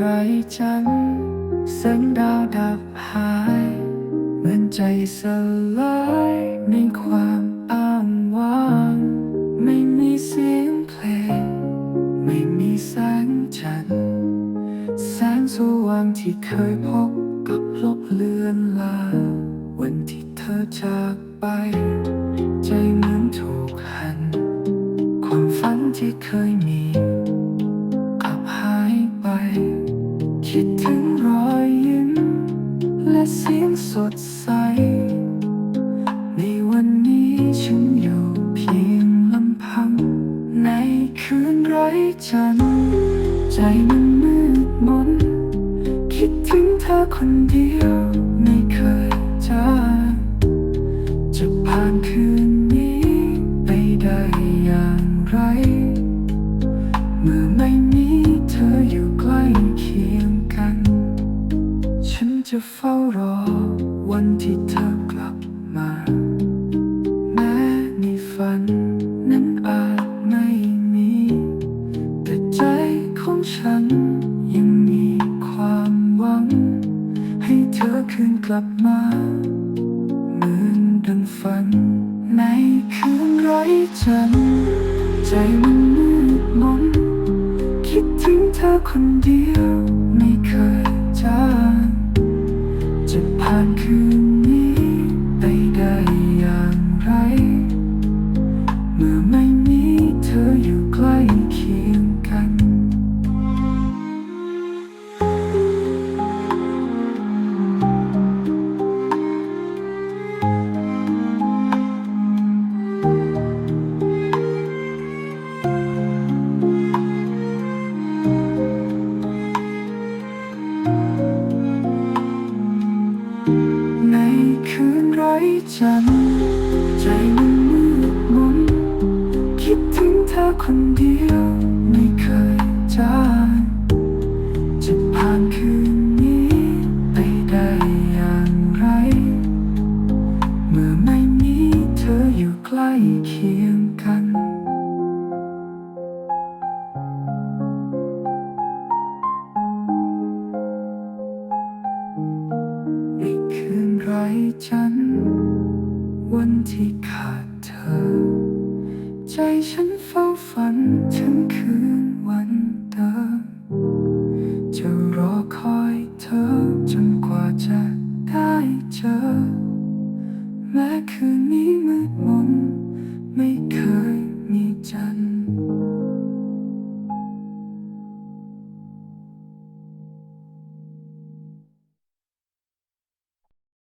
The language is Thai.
ไรจันทร์แสงดาวดับหาย เหมือนใจสลายในความอ้างว้าง ไม่มีเสียงเพลง ไม่มีแสงจันทร์แสงสว่างที่เคยพบกับลบเลือนลา วันที่เธอจากไป ใจเหมือนถูกหัน ความฝันที่เคยมี และเสียงสดใส ในวันนี้ฉันอยู่เพียงลำพัง ในคืนไร้จันทร์ใจมันมืดมน คิดถึงเธอคนเดียว ไม่เคยจางจะผ่านคืนนี้ไปได้อย่างไร เมื่อไม่มีเธออยู่ใกล้เคียงกัน ฉันจะเฝ้า รอวันที่เธอกลับมา แม้ในฝัน นั้นอาจไม่มี แต่ใจของฉัน ยังมีความหวัง ให้เธอคืนกลับมาเหมือนดังฝัน ในคืนไร้จันทร์ใจมันมืดมนคิดถึงเธอคนเดียว ไร้จัน ใจมันมืดมนคิดถึงเธอคนเดียว ไม่เคยจางจะผ่านคืนนี้ไปได้อย่างไร เมื่อไม่มีเธออยู่ใกล้เคียงกันในคืนไร้จัน วันที่ขาดเธอ ใจฉันเฝ้าฝันถึงคืนวัน